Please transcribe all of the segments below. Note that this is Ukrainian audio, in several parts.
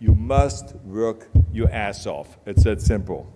You must work your ass off. It's that simple.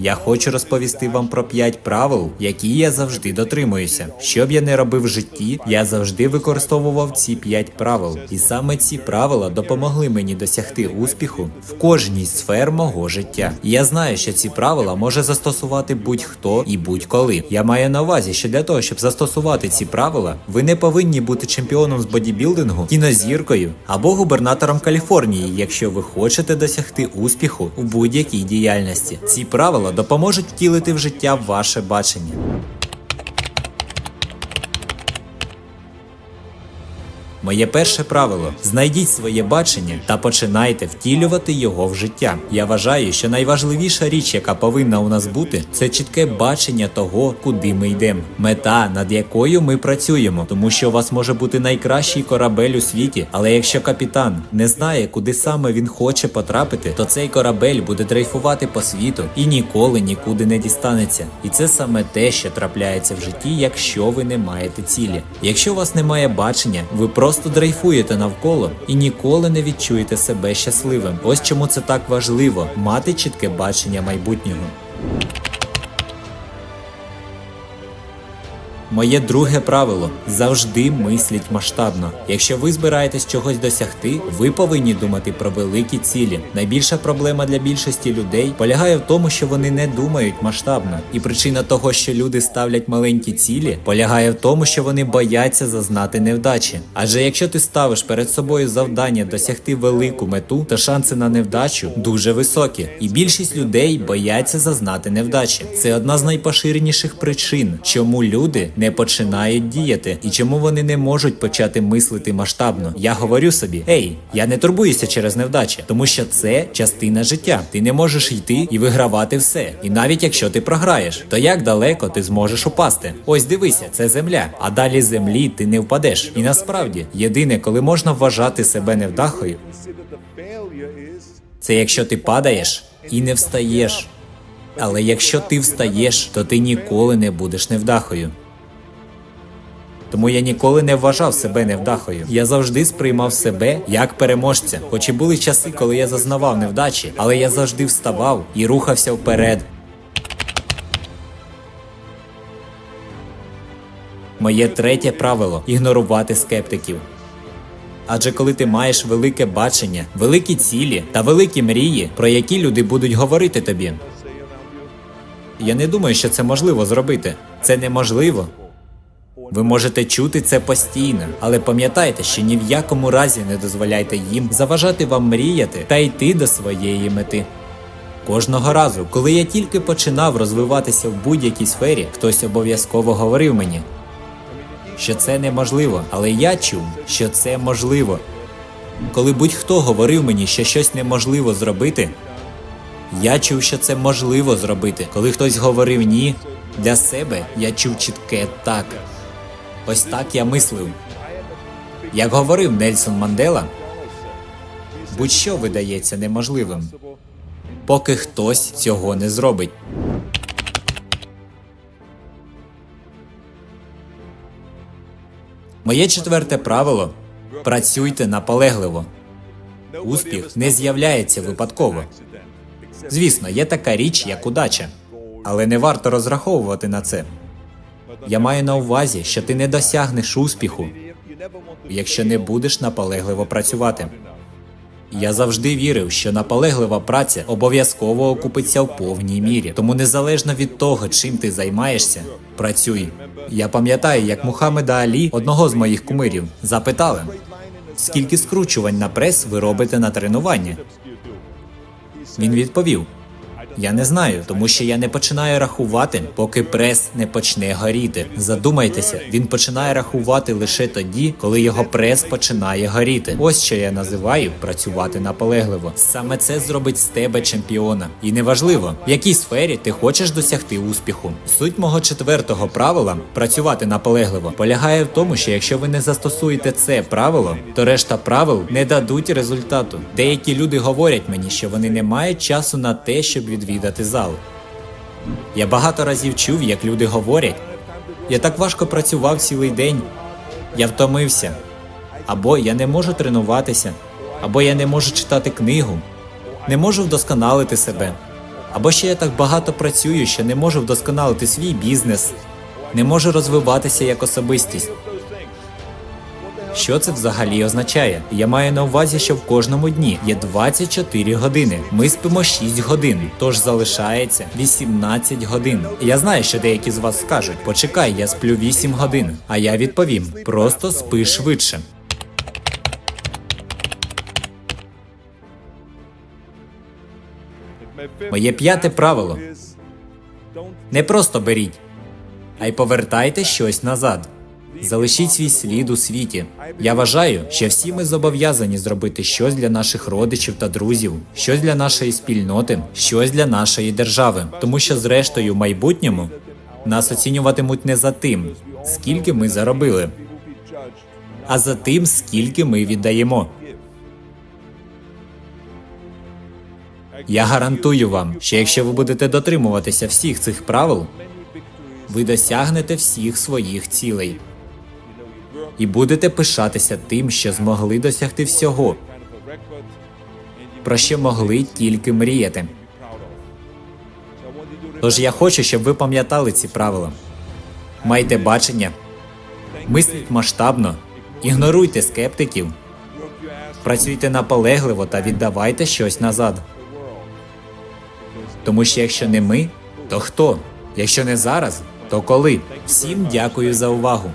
Я хочу розповісти вам про п'ять правил, які я завжди дотримуюся. Що б я не робив в житті, я завжди використовував ці п'ять правил. І саме ці правила допомогли мені досягти успіху в кожній з сфер мого життя. І я знаю, що ці правила може застосувати будь-хто і будь-коли. Я маю на увазі, що для того, щоб застосувати ці правила, ви не повинні бути чемпіоном з бодібілдингу, кінозіркою або губернатором Каліфорнії, якщо ви хочете досягти успіху у будь-якій діяльності. Ці правила допоможуть втілити в життя ваше бачення. Моє перше правило: знайдіть своє бачення та починайте втілювати його в життя. Я вважаю, що найважливіша річ, яка повинна у нас бути, це чітке бачення того, куди ми йдемо. Мета, над якою ми працюємо, тому що у вас може бути найкращий корабель у світі, але якщо капітан не знає, куди саме він хоче потрапити, то цей корабель буде дрейфувати по світу і ніколи нікуди не дістанеться. І це саме те, що трапляється в житті, якщо ви не маєте цілі. Якщо у вас немає бачення, ви просто дрейфуєте навколо і ніколи не відчуєте себе щасливим. Ось чому це так важливо мати чітке бачення майбутнього. Моє друге правило завжди мисліть масштабно. Якщо ви збираєтесь чогось досягти, ви повинні думати про великі цілі. Найбільша проблема для більшості людей полягає в тому, що вони не думають масштабно. І причина того, що люди ставлять маленькі цілі, полягає в тому, що вони бояться зазнати невдачі. Адже якщо ти ставиш перед собою завдання досягти велику мету, то шанси на невдачу дуже високі. І більшість людей бояться зазнати невдачі. Це одна з найпоширеніших причин, чому люди не починають діяти і чому вони не можуть почати мислити масштабно. Я говорю собі: ей, я не турбуюся через невдачі, тому що це частина життя. Ти не можеш йти і вигравати все. І навіть якщо ти програєш, то як далеко ти зможеш упасти? Ось дивися, це земля. А далі землі ти не впадеш. І насправді, єдине, коли можна вважати себе невдахою, це якщо ти падаєш і не встаєш. Але якщо ти встаєш, то ти ніколи не будеш невдахою. Тому я ніколи не вважав себе невдахою. Я завжди сприймав себе як переможця. Хоч і були часи, коли я зазнавав невдачі, але я завжди вставав і рухався вперед. Моє третє правило ігнорувати скептиків. Адже коли ти маєш велике бачення, великі цілі та великі мрії, про які люди будуть говорити тобі. Я не думаю, що це можливо зробити. Це неможливо. Ви можете чути це постійно, але пам'ятайте, що ні в якому разі не дозволяйте їм заважати вам мріяти та йти до своєї мети. Кожного разу, коли я тільки починав розвиватися в будь-якій сфері, хтось обов'язково говорив мені, що це неможливо, але я чув, що це можливо. Коли будь-хто говорив мені, що щось неможливо зробити, я чув, що це можливо зробити. Коли хтось говорив ні, для себе я чув чітке так. Ось так я мислив. Як говорив Нельсон Мандела, будь-що видається неможливим, поки хтось цього не зробить. Моє четверте правило працюйте наполегливо. Успіх не з'являється випадково. Звісно, є така річ, як удача, але не варто розраховувати на це. Я маю на увазі, що ти не досягнеш успіху, якщо не будеш наполегливо працювати. Я завжди вірив, що наполеглива праця обов'язково окупиться в повній мірі. Тому незалежно від того, чим ти займаєшся, працюй. Я пам'ятаю, як Мухаммеда Алі, одного з моїх кумирів, запитали, скільки скручувань на прес ви робите на тренуванні. Він відповів: Я не знаю, тому що я не починаю рахувати, поки прес не почне горіти. Задумайтеся, він починає рахувати лише тоді, коли його прес починає горіти. Ось що я називаю працювати наполегливо. Саме це зробить з тебе чемпіона. І неважливо, в якій сфері ти хочеш досягти успіху. Суть мого четвертого правила працювати наполегливо полягає в тому, що якщо ви не застосуєте це правило, то решта правил не дадуть результату. Деякі люди говорять мені, що вони не мають часу на те, щоб відвідати зал. Я багато разів чув, як люди говорять, Я так важко працював цілий день. Я втомився. Або я не можу тренуватися, або я не можу читати книгу, не можу вдосконалити себе. Або ще я так багато працюю, що не можу вдосконалити свій бізнес, не можу розвиватися як особистість. Що це взагалі означає? Я маю на увазі, що в кожному дні є 24 години. Ми спимо 6 годин, тож залишається 18 годин. Я знаю, що деякі з вас скажуть: почекай, я сплю 8 годин. А я відповім: просто спи швидше. Моє п'яте правило. Не просто беріть, а й повертайте щось назад. Залишіть свій слід у світі. Я вважаю, що всі ми зобов'язані зробити щось для наших родичів та друзів, щось для нашої спільноти, щось для нашої держави. Тому що, зрештою, в майбутньому нас оцінюватимуть не за тим, скільки ми заробили, а за тим, скільки ми віддаємо. Я гарантую вам, що якщо ви будете дотримуватися всіх цих правил, ви досягнете всіх своїх цілей і будете пишатися тим, що змогли досягти всього, про що могли тільки мріяти. Тож я хочу, щоб ви пам'ятали ці правила. Майте бачення, мисліть масштабно, ігноруйте скептиків, працюйте наполегливо та віддавайте щось назад. Тому що якщо не ми, то хто? Якщо не зараз, то коли? Всім дякую за увагу.